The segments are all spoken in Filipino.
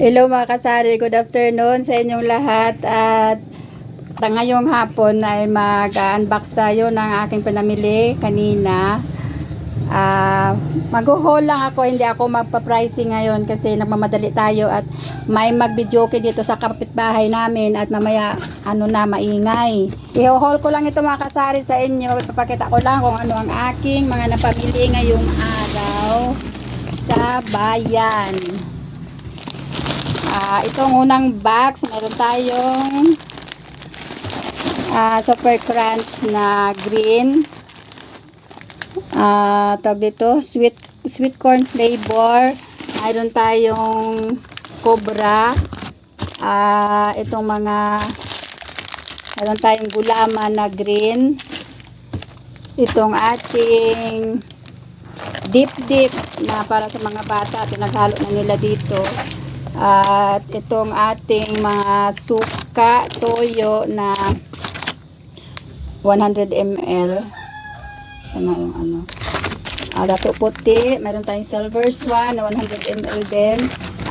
Hello mga kasari, good afternoon sa inyong lahat at ngayong hapon ay mag-unbox tayo ng aking pinamili kanina. Ah, mag-haul lang ako, hindi ako magpa-pricing ngayon kasi nagmamadali tayo at may mag-videoke dito sa kapitbahay namin at mamaya ano na maingay. I-haul ko lang ito mga kasari sa inyo, ipapakita ko lang kung ano ang aking mga napamili ngayong araw sa bayan. Ah, itong unang box, meron tayong ah, Super Crunch na green. Ah, tawag dito, sweet sweet corn flavor. Mayroon tayong cobra. Ah, itong mga meron tayong gulaman na green. Itong ating dip dip na para sa mga bata, pinaghalo na nila dito. At itong ating mga suka, toyo na 100 ml. Sana yung ano. Ah, dato puti. Meron tayong silver swan na 100 ml din.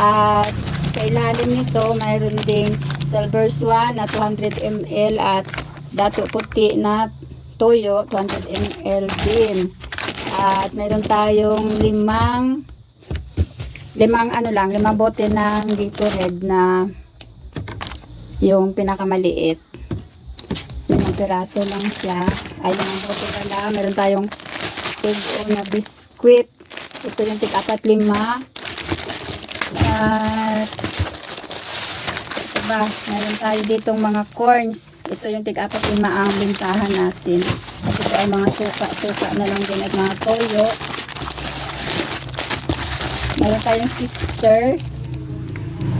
At sa ilalim nito, mayroon ding silver swan na 200 ml at dato puti na toyo 200 ml din. At meron tayong limang limang ano lang, limang bote ng Gatorade na yung pinakamaliit. Limang piraso lang siya. Ay, limang bote pala. Meron tayong tig na biskuit. Ito yung tig apat lima. At ito ba, meron tayo ditong mga corns. Ito yung tig apat lima ang bintahan natin. At ito ay mga suka-suka na lang din at mga toyo. Meron tayong sister.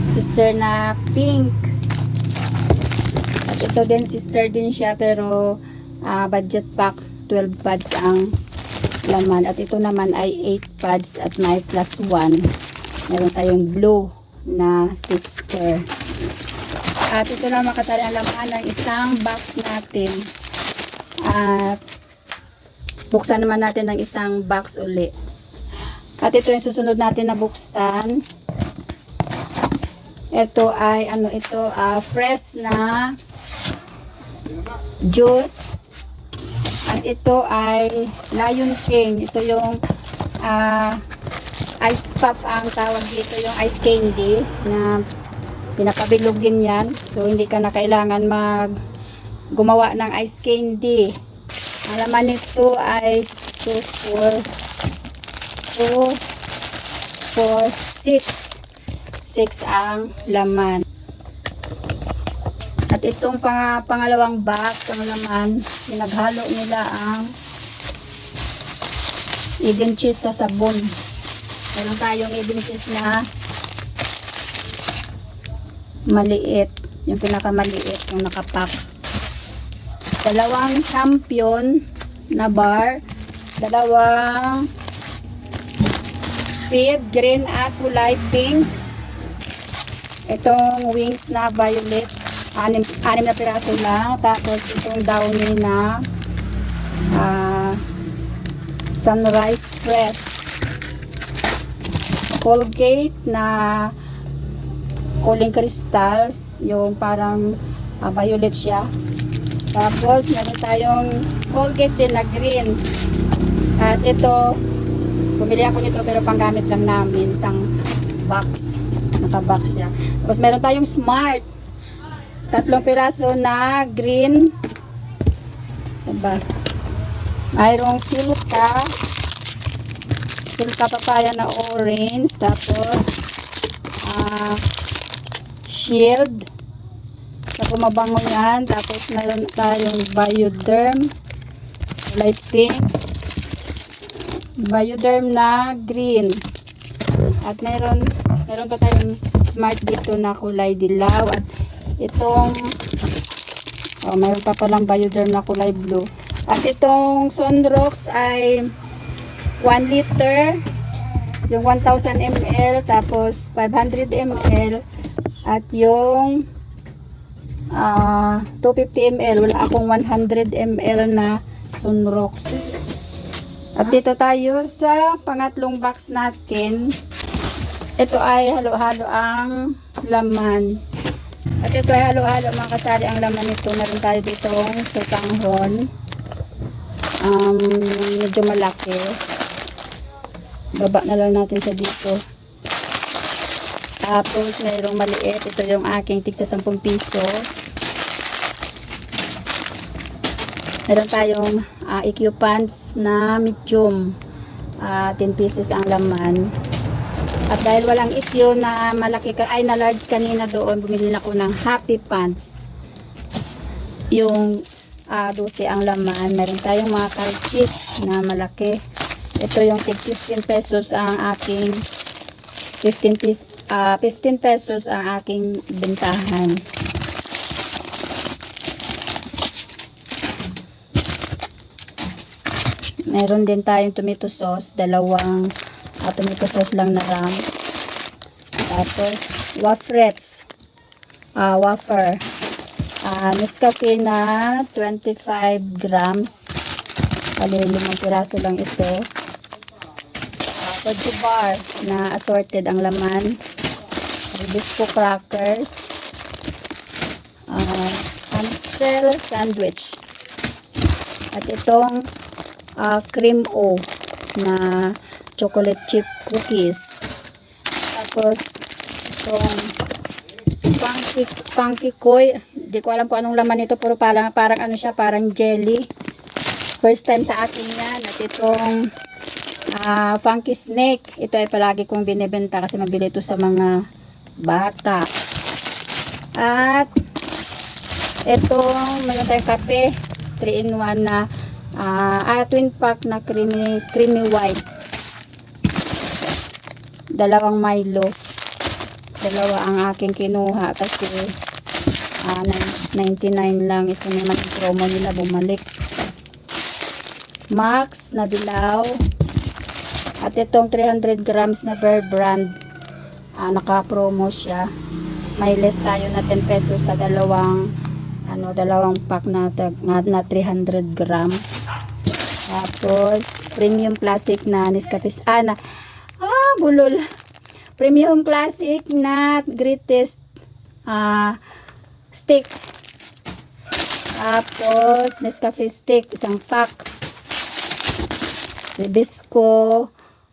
Sister na pink. At ito din sister din siya pero ah, budget pack 12 pads ang laman. At ito naman ay 8 pads at may plus 1. Meron tayong blue na sister. At ito na makasali ang laman ng isang box natin. At buksan naman natin ng isang box uli. At ito yung susunod natin na buksan. Ito ay ano ito ah, fresh na juice. At ito ay Lion King. Ito yung ah, ice pop ang tawag dito, yung ice candy na pinapabilog din yan. So hindi ka na kailangan mag gumawa ng ice candy. Ang laman nito ay 2, 4, 2, 4, 6. 6 ang laman. At itong pang pangalawang box, ang laman, pinaghalo nila ang Eden cheese sa sabon. Meron tayong Eden cheese na maliit. Yung pinakamaliit, yung nakapack. Dalawang champion na bar. Dalawang speed, green at kulay pink. Itong wings na violet, anim, anim na piraso lang. Tapos itong downy na ah, sunrise fresh. Colgate na cooling crystals, yung parang ah, violet siya. Tapos meron tayong Colgate din na green. At ito, Bumili ako nito pero panggamit lang namin. Isang box. Naka-box siya. Tapos meron tayong smart. Tatlong piraso na green. Diba? Mayroong silka. Silka papaya na orange. Tapos ah shield. Sa bumabango yan. Tapos meron tayong bioderm. Kulay pink. Bioderm na green. At meron meron pa tayong smart dito na kulay dilaw at itong oh, meron pa palang bioderm na kulay blue. At itong Sunrocks ay 1 liter yung 1000 ml tapos 500 ml at yung ah 250 ml wala akong 100 ml na Sunrocks at dito tayo sa pangatlong box natin. Ito ay halo-halo ang laman. At ito ay halo-halo mga kasari ang laman nito. Meron tayo dito sutanghon. Um, medyo malaki. Baba na lang natin siya dito. Tapos mayroong maliit. Ito yung aking tigsa 10 piso. Meron tayong uh, EQ pants na medium. Ah, 10 pieces ang laman. At dahil walang EQ na malaki ka, ay na large kanina doon, bumili na ako ng Happy Pants. Yung ah 12 ang laman. Meron tayong mga cartridge na malaki. Ito yung tig 15 pesos ang aking 15 pis, ah 15 pesos ang aking bentahan. Meron din tayong tomato sauce, dalawang ah, tomato sauce lang na ram. Tapos, wafrets, ah wafer, ah Nescafe na 25 grams. Bali, limang piraso lang ito. Ah, Koju bar na assorted ang laman. Bisco crackers. Ah, Amstel sandwich. At itong ah, cream o na chocolate chip cookies. Tapos, itong funky, funky koi. Hindi ko alam kung anong laman nito, pero parang, parang ano siya, parang jelly. First time sa akin yan. At itong ah, funky snake. Ito ay palagi kong binibenta kasi mabili ito sa mga bata. At itong meron tayong kape 3 in 1 na ah ah, twin pack na creamy creamy white. Dalawang Milo. Dalawa ang aking kinuha kasi ah, 99 lang. Ito naman yung promo nila bumalik. Max na dilaw. At itong 300 grams na Bear Brand ah, naka-promo siya. May less tayo na 10 pesos sa dalawang ano dalawang pack na, na, na 300 grams. Tapos premium classic na Nescafe ah na ah bulol. Premium classic na greatest ah stick tapos Nescafe stick isang pack. Bisco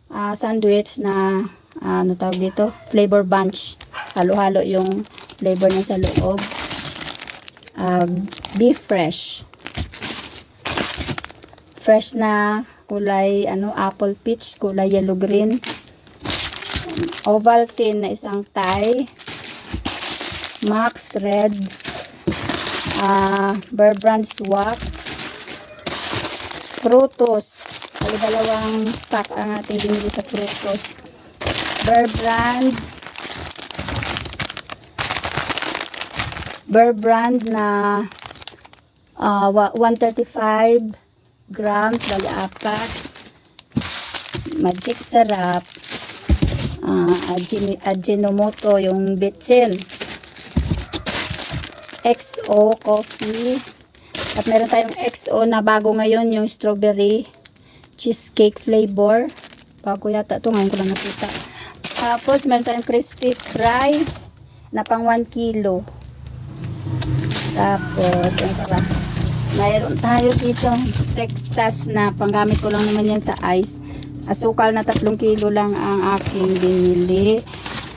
ah, sandwich na ah, ano tawag dito? Flavor bunch. Halo-halo yung flavor niya sa loob um, beef fresh. Fresh na kulay ano apple peach, kulay yellow green. Ovaltine na isang Thai. Max red. Ah, Bear Brand swap. Frutos. Dalawang pack ang ating binili sa frutos. Bear Bear Brand na ah, wa- 135 grams, bali apat. Magic Sarap. Uh, Ajinomoto, yung Bitsin. XO Coffee. At meron tayong XO na bago ngayon, yung strawberry cheesecake flavor. Bago yata ito, ngayon ko lang nakita. Tapos, meron tayong crispy fry na pang 1 kilo. Tapos, ano pa? Mayroon tayo dito, Texas na panggamit ko lang naman yan sa ice. Asukal na 3 kilo lang ang aking binili.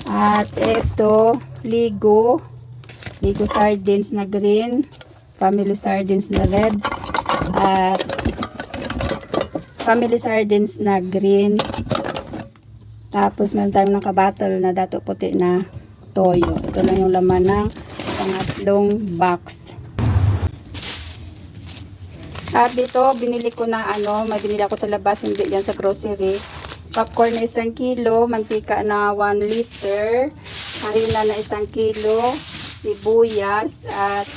At ito, Ligo. Ligo sardines na green. Family sardines na red. At family sardines na green. Tapos meron tayong nakabattle na dato puti na toyo. Ito lang yung laman ng pangatlong box. At dito, binili ko na ano, may binili ako sa labas, hindi yan sa grocery. Popcorn na isang kilo, mantika na 1 liter, harina na isang kilo, sibuyas at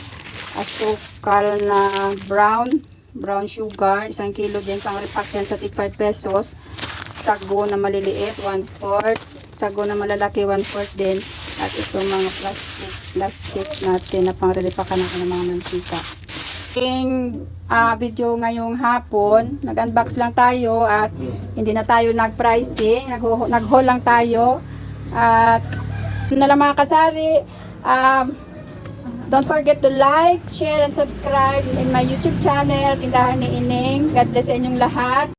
asukal na brown, brown sugar, isang kilo din, pang repack yan sa tig 5 pesos. Sago na maliliit, 1 fourth. Sago na malalaki, 1 fourth din. At ito mga plastic, plastic natin na pang repack ng mga mantika aking ah, video ngayong hapon. Nag-unbox lang tayo at hindi na tayo nag-pricing. Nag- nag-haul lang tayo. At yun na lang mga kasari. Um, don't forget to like, share, and subscribe in my YouTube channel, Tindahan ni Ining. God bless sa inyong lahat.